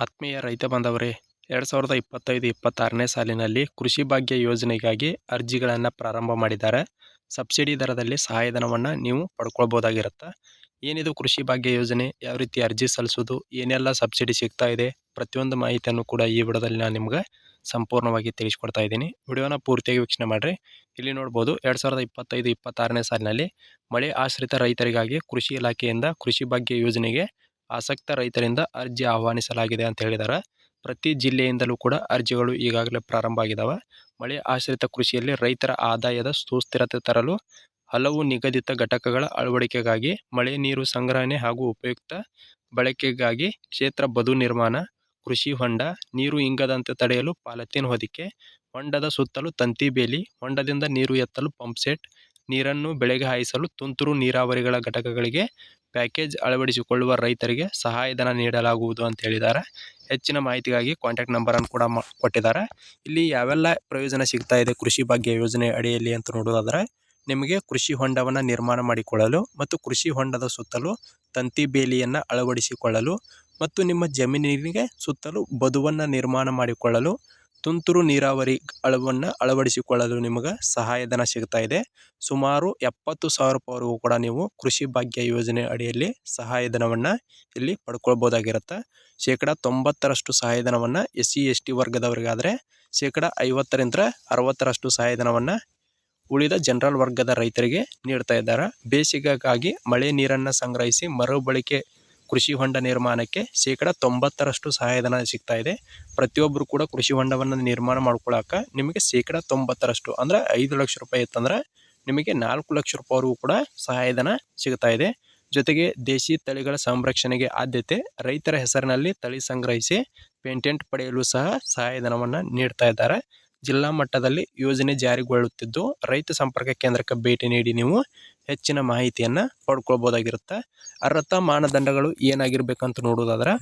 ಆತ್ಮೀಯ ರೈತ ಬಾಂಧವರೇ, ಎರಡು ಸಾವಿರದ ಇಪ್ಪತ್ತೈದು, ಇಪ್ಪತ್ತಾರನೇ ಸಾಲಿನಲ್ಲಿ ಕೃಷಿ ಭಾಗ್ಯ ಯೋಜನೆಗಾಗಿ ಅರ್ಜಿಗಳನ್ನು ಪ್ರಾರಂಭ ಮಾಡಿದ್ದಾರೆ. ಸಬ್ಸಿಡಿ ದರದಲ್ಲಿ ಸಹಾಯಧನವನ್ನು ನೀವು ಪಡ್ಕೊಳ್ಬೋದಾಗಿರುತ್ತೆ. ಏನಿದು ಕೃಷಿ ಭಾಗ್ಯ ಯೋಜನೆ? ಯಾವ ರೀತಿ ಅರ್ಜಿ ಸಲ್ಲಿಸೋದು ಏನೆಲ್ಲ ಸಬ್ಸಿಡಿ ಸಿಗ್ತಾ ಇದೆ? ಪ್ರತಿಯೊಂದು ಮಾಹಿತಿಯನ್ನು ಕೂಡ ಈ ವಿಡಿಯೋದಲ್ಲಿ ನಾನು ನಿಮ್ಗೆ ಸಂಪೂರ್ಣವಾಗಿ ತಿಳಿಸ್ಕೊಡ್ತಾ ಇದ್ದೀನಿ. ವಿಡಿಯೋನ ಪೂರ್ತಿಯಾಗಿ ವೀಕ್ಷಣೆ ಮಾಡಿರಿ. ಇಲ್ಲಿ ನೋಡ್ಬೋದು, ಎರಡು ಸಾವಿರದ ಇಪ್ಪತ್ತೈದು, ಇಪ್ಪತ್ತಾರನೇ ಸಾಲಿನಲ್ಲಿ ಮಳೆ ಆಶ್ರಿತ ರೈತರಿಗಾಗಿ ಕೃಷಿ ಇಲಾಖೆಯಿಂದ ಕೃಷಿ ಭಾಗ್ಯ ಯೋಜನೆಗೆ ಆಸಕ್ತ ರೈತರಿಂದ ಅರ್ಜಿ ಆಹ್ವಾನಿಸಲಾಗಿದೆ ಅಂತ ಹೇಳಿದ್ದಾರೆ ಪ್ರತಿ ಜಿಲ್ಲೆಯಿಂದಲೂ ಕೂಡ ಅರ್ಜಿಗಳು ಈಗಾಗಲೇ ಪ್ರಾರಂಭ ಆಗಿದ್ದಾವೆ ಮಳೆ ಆಶ್ರಿತ ಕೃಷಿಯಲ್ಲಿ ರೈತರ ಆದಾಯದ ಸುಸ್ಥಿರತೆ ತರಲು ಹಲವು ನಿಗದಿತ ಘಟಕಗಳ ಅಳವಡಿಕೆಗಾಗಿ ಮಳೆ ನೀರು ಸಂಗ್ರಹಣೆ ಹಾಗೂ ಉಪಯುಕ್ತ ಬಳಕೆಗಾಗಿ ಕ್ಷೇತ್ರ ಬದು ನಿರ್ಮಾಣ, ಕೃಷಿ ಹೊಂಡ, ನೀರು ಇಂಗದಂತೆ ತಡೆಯಲು ಪಾಲಥೀನ್ ಹೊದಿಕೆ, ಹೊಂಡದ ಸುತ್ತಲೂ ತಂತಿ ಬೇಲಿ, ಹೊಂಡದಿಂದ ನೀರು ಎತ್ತಲು ಪಂಪ್ಸೆಟ್, ನೀರನ್ನು ಬೆಳೆಗೆ ಹಾಯಿಸಲು ತುಂತುರು ನೀರಾವರಿಗಳ ಘಟಕಗಳಿಗೆ ಪ್ಯಾಕೇಜ್ ಅಳವಡಿಸಿಕೊಳ್ಳುವ ರೈತರಿಗೆ ಸಹಾಯಧನ ನೀಡಲಾಗುವುದು ಅಂತ ಹೇಳಿದ್ದಾರೆ. ಹೆಚ್ಚಿನ ಮಾಹಿತಿಗಾಗಿ ಕಾಂಟ್ಯಾಕ್ಟ್ ನಂಬರನ್ನು ಕೂಡ ಕೊಟ್ಟಿದ್ದಾರೆ. ಇಲ್ಲಿ ಯಾವೆಲ್ಲ ಪ್ರಯೋಜನ ಸಿಗ್ತಾ ಇದೆ ಕೃಷಿ ಭಾಗ್ಯ ಯೋಜನೆ ಅಡಿಯಲ್ಲಿ ಅಂತ ನೋಡೋದಾದರೆ ನಿಮಗೆ ಕೃಷಿ ಹೊಂಡವನ್ನು ನಿರ್ಮಾಣ ಮಾಡಿಕೊಳ್ಳಲು ಮತ್ತು ಕೃಷಿ ಹೊಂಡದ ಸುತ್ತಲೂ ತಂತಿ ಬೇಲಿಯನ್ನು ಅಳವಡಿಸಿಕೊಳ್ಳಲು ಮತ್ತು ನಿಮ್ಮ ಜಮೀನಿಗೆ ಸುತ್ತಲೂ ಬದುವನ್ನು ನಿರ್ಮಾಣ ಮಾಡಿಕೊಳ್ಳಲು ತುಂತುರು ನೀರಾವರಿ ಅಳವನ್ನು ಅಳವಡಿಸಿಕೊಳ್ಳಲು ನಿಮಗೆ ಸಹಾಯಧನ ಸಿಗ್ತಾ ಇದೆ. ಸುಮಾರು ಎಪ್ಪತ್ತು ಸಾವಿರ ರೂಪಾಯಿವರೆಗೂ ಕೂಡ ನೀವು ಕೃಷಿ ಭಾಗ್ಯ ಯೋಜನೆ ಅಡಿಯಲ್ಲಿ ಸಹಾಯಧನವನ್ನು ಇಲ್ಲಿ ಪಡ್ಕೊಳ್ಬೋದಾಗಿರುತ್ತೆ. ಶೇಕಡ ತೊಂಬತ್ತರಷ್ಟು ಸಹಾಯಧನವನ್ನು ಎಸ್ ಸಿ ಎಸ್ ಟಿ ವರ್ಗದವರಿಗಾದರೆ ಶೇಕಡ ಐವತ್ತರಿಂದ ಅರವತ್ತರಷ್ಟು ಸಹಾಯಧನವನ್ನು ಉಳಿದ ಜನರಲ್ ವರ್ಗದ ರೈತರಿಗೆ ನೀಡ್ತಾ ಇದ್ದಾರೆ. ಬೇಸಿಗೆಗಾಗಿ ಮಳೆ ನೀರನ್ನು ಸಂಗ್ರಹಿಸಿ ಮರುಬಳಕೆ ಕೃಷಿ ಹೊಂಡ ನಿರ್ಮಾಣಕ್ಕೆ ಶೇಕಡ ತೊಂಬತ್ತರಷ್ಟು ಸಹಾಯಧನ ಸಿಗ್ತಾ ಇದೆ. ಪ್ರತಿಯೊಬ್ಬರು ಕೂಡ ಕೃಷಿ ಹೊಂಡವನ್ನು ನಿರ್ಮಾಣ ಮಾಡ್ಕೊಳ್ಳೋಕೆ ನಿಮಗೆ ಶೇಕಡ ತೊಂಬತ್ತರಷ್ಟು ಅಂದರೆ ಐದು ಲಕ್ಷ ರೂಪಾಯಿ ಇತ್ತಂದ್ರೆ ನಿಮಗೆ ನಾಲ್ಕು ಲಕ್ಷ ರೂಪಾಯಿವರೆಗೂ ಕೂಡ ಸಹಾಯಧನ ಸಿಗ್ತಾ ಇದೆ. ಜೊತೆಗೆ ದೇಶಿ ತಳಿಗಳ ಸಂರಕ್ಷಣೆಗೆ ಆದ್ಯತೆ, ರೈತರ ಹೆಸರಿನಲ್ಲಿ ತಳಿ ಸಂಗ್ರಹಿಸಿ ಪೇಟೆಂಟ್ ಪಡೆಯಲು ಸಹ ಸಹಾಯಧನವನ್ನು ನೀಡ್ತಾ ಇದ್ದಾರೆ. ಜಿಲ್ಲಾ ಮಟ್ಟದಲ್ಲಿ ಯೋಜನೆ ಜಾರಿಗೊಳ್ಳುತ್ತಿದ್ದು, ರೈತ ಸಂಪರ್ಕ ಕೇಂದ್ರಕ್ಕೆ ಭೇಟಿ ನೀಡಿ ನೀವು ಹೆಚ್ಚಿನ ಮಾಹಿತಿಯನ್ನು ಪಡ್ಕೊಳ್ಬೋದಾಗಿರುತ್ತೆ. ಅರ್ಹತಾ ಮಾನದಂಡಗಳು ಏನಾಗಿರ್ಬೇಕಂತ ನೋಡೋದಾದ್ರೆ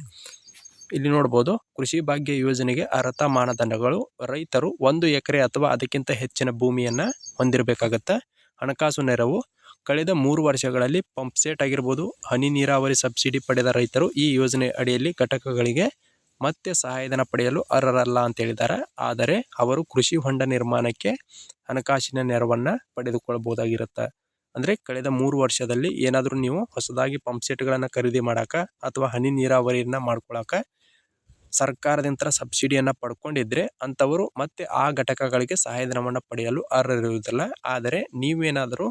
ಇಲ್ಲಿ ನೋಡ್ಬೋದು, ಕೃಷಿ ಭಾಗ್ಯ ಯೋಜನೆಗೆ ಅರ್ಹತ ಮಾನದಂಡಗಳು, ರೈತರು ಒಂದು ಎಕರೆ ಅಥವಾ ಅದಕ್ಕಿಂತ ಹೆಚ್ಚಿನ ಭೂಮಿಯನ್ನು ಹೊಂದಿರಬೇಕಾಗತ್ತೆ. ಹಣಕಾಸು ನೆರವು, ಕಳೆದ ಮೂರು ವರ್ಷಗಳಲ್ಲಿ ಪಂಪ್ ಸೆಟ್ ಆಗಿರ್ಬೋದು, ಹನಿ ನೀರಾವರಿ ಸಬ್ಸಿಡಿ ಪಡೆದ ರೈತರು ಈ ಯೋಜನೆ ಅಡಿಯಲ್ಲಿ ಘಟಕಗಳಿಗೆ ಮತ್ತೆ ಸಹಾಯಧನ ಪಡೆಯಲು ಅರ್ಹರಲ್ಲ ಅಂತ ಹೇಳಿದ್ದಾರೆ. ಆದರೆ ಅವರು ಕೃಷಿ ಹೊಂಡ ನಿರ್ಮಾಣಕ್ಕೆ ಹಣಕಾಸಿನ ನೆರವನ್ನು ಪಡೆದುಕೊಳ್ಳಬಹುದಾಗಿರುತ್ತೆ ಅಂದರೆ ಕಳೆದ ಮೂರು ವರ್ಷದಲ್ಲಿ ಏನಾದರೂ ನೀವು ಹೊಸದಾಗಿ ಪಂಪ್ ಸೆಟ್ಗಳನ್ನು ಖರೀದಿ ಮಾಡೋಕೆ ಅಥವಾ ಹನಿ ನೀರಾವರಿಯನ್ನು ಮಾಡ್ಕೊಳಕ್ಕೆ ಸರ್ಕಾರದಿಂದ ಸಬ್ಸಿಡಿಯನ್ನು ಪಡ್ಕೊಂಡಿದ್ರೆ ಅಂಥವರು ಮತ್ತೆ ಆ ಘಟಕಗಳಿಗೆ ಸಹಾಯಧನವನ್ನು ಪಡೆಯಲು ಅರ್ಹರಿರುವುದಿಲ್ಲ. ಆದರೆ ನೀವೇನಾದರೂ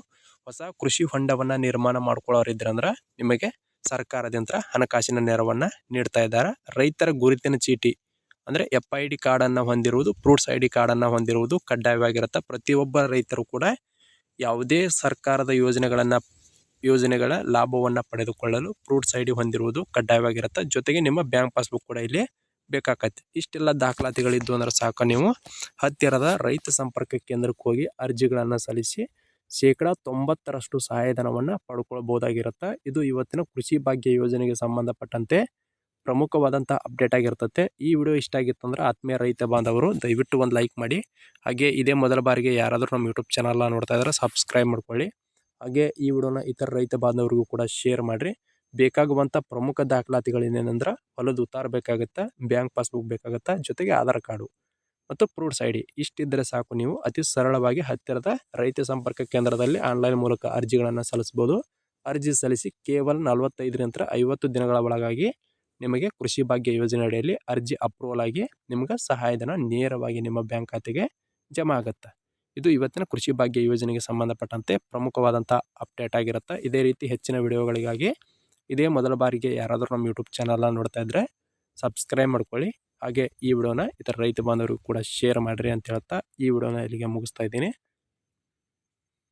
ಹೊಸ ಕೃಷಿ ಹೊಂಡವನ್ನು ನಿರ್ಮಾಣ ಮಾಡ್ಕೊಳ್ಳೋರಿದ್ರಂದ್ರೆ ನಿಮಗೆ ಸರ್ಕಾರದಿಂದ ಹಣಕಾಸಿನ ನೆರವನ್ನು ನೀಡ್ತಾ ಇದ್ದಾರೆ. ರೈತರ ಗುರುತಿನ ಚೀಟಿ ಅಂದರೆ ಎಫ್ ಐ ಡಿ ಕಾರ್ಡನ್ನು ಹೊಂದಿರುವುದು ಫ್ರೂಟ್ಸ್ ಐ ಡಿ ಕಾರ್ಡನ್ನು ಹೊಂದಿರುವುದು ಕಡ್ಡಾಯವಾಗಿರುತ್ತೆ. ಪ್ರತಿಯೊಬ್ಬ ರೈತರು ಕೂಡ ಯಾವುದೇ ಸರ್ಕಾರದ ಯೋಜನೆಗಳನ್ನು, ಯೋಜನೆಗಳ ಲಾಭವನ್ನು ಪಡೆದುಕೊಳ್ಳಲು ಫ್ರೂಟ್ಸ್ ಐ ಡಿ ಹೊಂದಿರುವುದು ಕಡ್ಡಾಯವಾಗಿರುತ್ತೆ. ಜೊತೆಗೆ ನಿಮ್ಮ ಬ್ಯಾಂಕ್ ಪಾಸ್ಬುಕ್ ಕೂಡ ಇಲ್ಲಿ ಬೇಕಾಗತ್ತೆ ಇಷ್ಟೆಲ್ಲ ದಾಖಲಾತಿಗಳಿದ್ದು ಅಂದ್ರೆ ಸಾಕು ನೀವು. ಹತ್ತಿರದ ರೈತ ಸಂಪರ್ಕ ಕೇಂದ್ರಕ್ಕೆ ಹೋಗಿ ಅರ್ಜಿಗಳನ್ನು ಸಲ್ಲಿಸಿ ಶೇಕಡ ತೊಂಬತ್ತರಷ್ಟು ಸಹಾಯಧನವನ್ನು ಪಡ್ಕೊಳ್ಬೋದಾಗಿರುತ್ತೆ ಇದು ಇವತ್ತಿನ ಕೃಷಿ ಭಾಗ್ಯ ಯೋಜನೆಗೆ ಸಂಬಂಧಪಟ್ಟಂತೆ ಪ್ರಮುಖವಾದಂಥ ಅಪ್ಡೇಟ್ ಆಗಿರ್ತತೆ. ಈ ವಿಡಿಯೋ ಇಷ್ಟ ಆಗಿತ್ತು ಅಂದ್ರೆ ಆತ್ಮೀಯ ರೈತ ಬಾಂಧವರು ದಯವಿಟ್ಟು ಒಂದು ಲೈಕ್ ಮಾಡಿ. ಹಾಗೆ ಇದೇ ಮೊದಲ ಬಾರಿಗೆ ಯಾರಾದರೂ ನಮ್ಮ ಯೂಟ್ಯೂಬ್ ಚಾನಲ್ನ ನೋಡ್ತಾ ಇದ್ದಾರೆ ಸಬ್ಸ್ಕ್ರೈಬ್ ಮಾಡ್ಕೊಳ್ಳಿ. ಹಾಗೆ ಈ ವಿಡಿಯೋನ ಇತರ ರೈತ ಬಾಂಧವರಿಗೂ ಕೂಡ ಶೇರ್ ಮಾಡಿರಿ. ಬೇಕಾಗುವಂಥ ಪ್ರಮುಖ ದಾಖಲಾತಿಗಳೇನೇನೆಂದ್ರೆ ಹೊಲದ ಉತ್ತಾರ ಬೇಕಾಗುತ್ತೆ, ಬ್ಯಾಂಕ್ ಪಾಸ್ಬುಕ್ ಬೇಕಾಗುತ್ತೆ, ಜೊತೆಗೆ ಆಧಾರ್ ಕಾರ್ಡು. ಮತ್ತು ಫ್ರೂಟ್ಸ್ ಐ ಡಿ ಇಷ್ಟಿದ್ದರೆ ಸಾಕು ನೀವು. ಅತಿ ಸರಳವಾಗಿ ಹತ್ತಿರದ ರೈತ ಸಂಪರ್ಕ ಕೇಂದ್ರದಲ್ಲಿ ಆನ್ಲೈನ್ ಮೂಲಕ ಅರ್ಜಿಗಳನ್ನು ಸಲ್ಲಿಸ್ಬೋದು ಅರ್ಜಿ ಸಲ್ಲಿಸಿ ಕೇವಲ ನಲವತ್ತೈದರಿಂದ ಐವತ್ತು ದಿನಗಳ ಒಳಗಾಗಿ ನಿಮಗೆ ಕೃಷಿ ಭಾಗ್ಯ ಯೋಜನೆ ಅಡಿಯಲ್ಲಿ ಅರ್ಜಿ ಅಪ್ರೂವಲ್ ಆಗಿ ನಿಮ್ಗೆ ಸಹಾಯಧನ ನೇರವಾಗಿ ನಿಮ್ಮ ಬ್ಯಾಂಕ್ ಖಾತೆಗೆ ಜಮಾ ಆಗುತ್ತೆ. ಇದು ಇವತ್ತಿನ ಕೃಷಿ ಭಾಗ್ಯ ಯೋಜನೆಗೆ ಸಂಬಂಧಪಟ್ಟಂತೆ ಪ್ರಮುಖವಾದಂಥ ಅಪ್ಡೇಟ್ ಆಗಿರುತ್ತೆ. ಇದೇ ರೀತಿ ಹೆಚ್ಚಿನ ವಿಡಿಯೋಗಳಿಗಾಗಿ ಇದೇ ಮೊದಲ ಬಾರಿಗೆ ಯಾರಾದರೂ ನಮ್ಮ ಯೂಟ್ಯೂಬ್ ಚಾನಲ್ನ ನೋಡ್ತಾ ಇದ್ದರೆ ಸಬ್ಸ್ಕ್ರೈಬ್ ಮಾಡ್ಕೊಳ್ಳಿ. ಹಾಗೆ ಈ ವಿಡಿಯೋನ ಇತರ ರೈತ ಬಾಂಧವರು ಕೂಡ ಶೇರ್ ಮಾಡಿರಿ ಅಂತ ಹೇಳ್ತಾ ಈ ವಿಡಿಯೋನ ಇಲ್ಲಿಗೆ ಮುಗಿಸ್ತಾ ಇದ್ದೀನಿ.